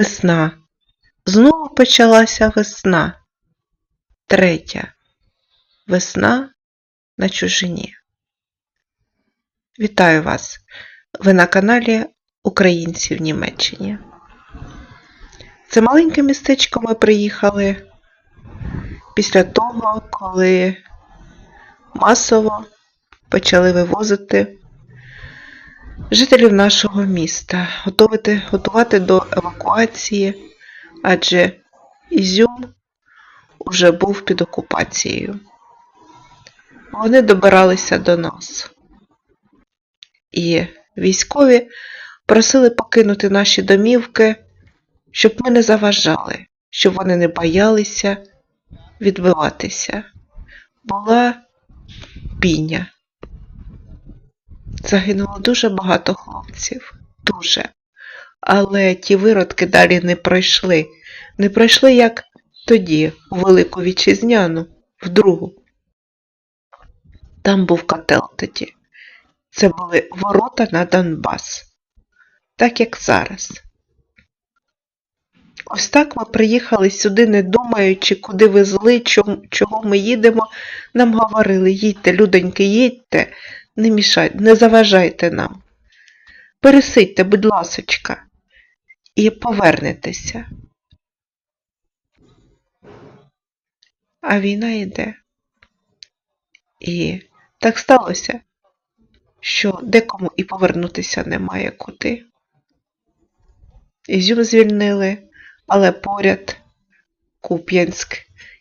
Весна. Знову почалася весна. Третя. Весна на чужині. Вітаю вас! Ви на каналі Українці в Німеччині. Це маленьке містечко ми приїхали після того, коли масово почали вивозити жителів нашого міста, готувати, готувати до евакуації, адже Ізюм уже був під окупацією. Вони добиралися до нас. І військові просили покинути наші домівки, щоб ми не заважали, щоб вони не боялися відбиватися. Була бійня. Загинуло дуже багато хлопців. Дуже. Але ті виродки далі не пройшли. Не пройшли як тоді, у Велику Вітчизняну, в другу. Там був котел тоді. Це були ворота на Донбас. Так як зараз. Ось так ми приїхали сюди, не думаючи, куди везли, чого ми їдемо. Нам говорили, їдьте, людоньки, їдьте, не мішайте, не заважайте нам. Пересидьте, будь ласочка, і повернетеся. А війна йде. І так сталося, що декому і повернутися немає куди. Ізюм звільнили, але поряд Куп'янськ,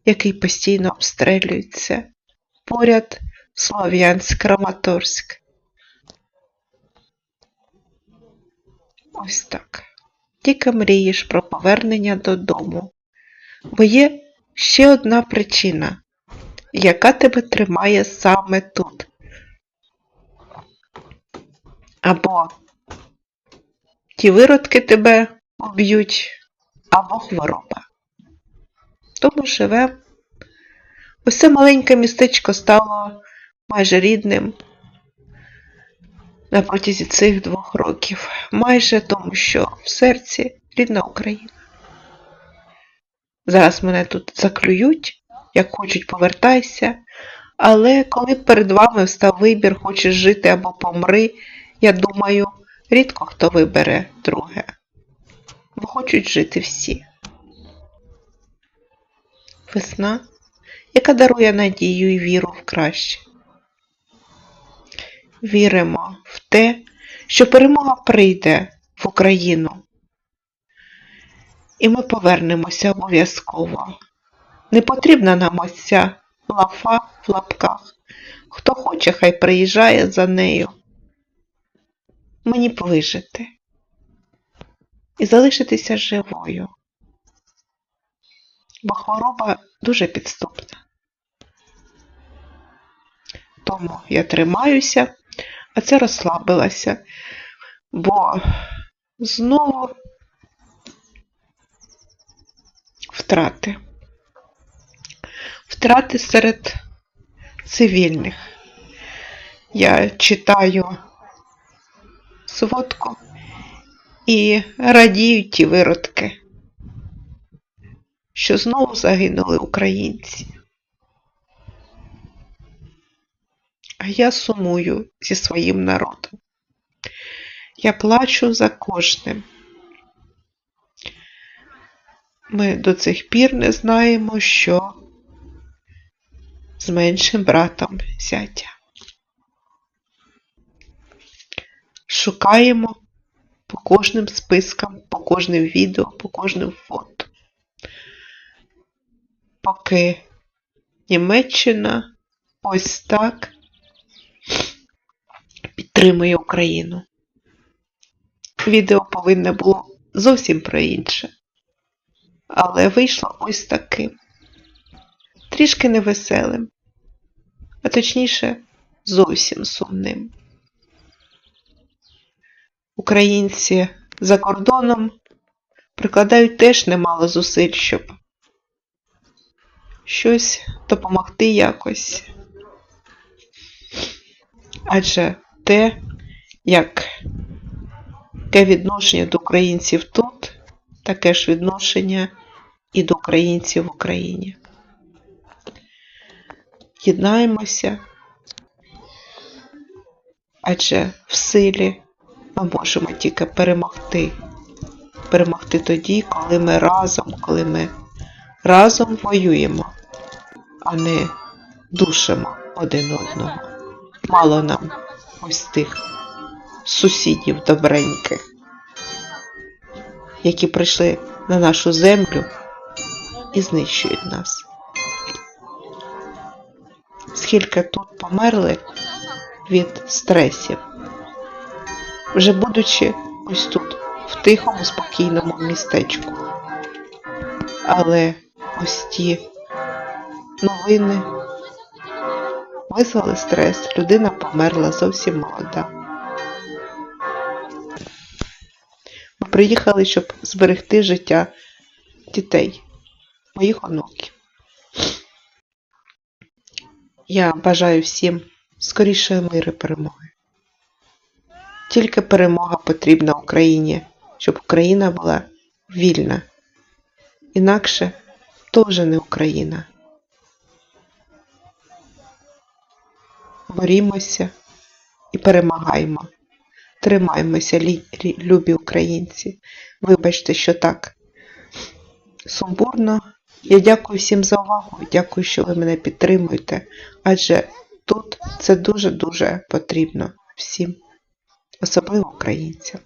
який постійно обстрелюється, поряд Слов'янськ, Краматорськ. Ось так. Тільки мрієш про повернення додому. Бо є ще одна причина, яка тебе тримає саме тут. Або ті виродки тебе уб'ють, або хвороба. Тому живе. Це маленьке містечко стало майже рідним на протязі цих двох років. Майже тому, що в серці рідна Україна. Зараз мене тут заклюють, як хочуть, повертайся. Але коли перед вами встав вибір, хочеш жити або помри, я думаю, рідко хто вибере друге. Бо хочуть жити всі. Весна, яка дарує надію і віру в краще. Віримо в те, що перемога прийде в Україну. І ми повернемося обов'язково. Не потрібна нам ось ця лафа в лапках. Хто хоче, хай приїжджає за нею. Мені б вижити і залишитися живою. Бо хвороба дуже підступна. Тому я тримаюся, а це розслабилася, бо знову втрати. Втрати серед цивільних. Я читаю сводку і радіють ті виродки, що знову загинули українці. А я сумую зі своїм народом. Я плачу за кожним. Ми до цих пір не знаємо, що з меншим братом зятя. Шукаємо по кожним спискам, по кожним відео, по кожним фото. Поки Німеччина ось так підтримує Україну. Відео повинне було зовсім про інше. Але вийшло ось таким. Трішки невеселим, а точніше, зовсім сумним. Українці за кордоном прикладають теж немало зусиль, щоб щось допомогти якось. Адже те, як яке відношення до українців тут, таке ж відношення і до українців в Україні. Єднаємося, адже в силі ми можемо тільки перемогти. Перемогти тоді, коли ми разом, коли ми разом воюємо, а не душимо один одного. Мало нам ось тих сусідів добреньких, які прийшли на нашу землю і знищують нас. Скільки тут померли від стресів, вже будучи ось тут, в тихому, спокійному містечку. Але ось ті новини визвали стрес, людина померла зовсім молода. Ми приїхали, щоб зберегти життя дітей, моїх онуків. Я бажаю всім скорішої миру перемоги. Тільки перемога потрібна Україні, щоб Україна була вільна. Інакше то вже не Україна. Борімося і перемагаємо. Лі- любі українці. Вибачте, що так сумбурно. Я дякую всім за увагу. Дякую, що ви мене підтримуєте. Адже тут це дуже-дуже потрібно всім, особливо українцям.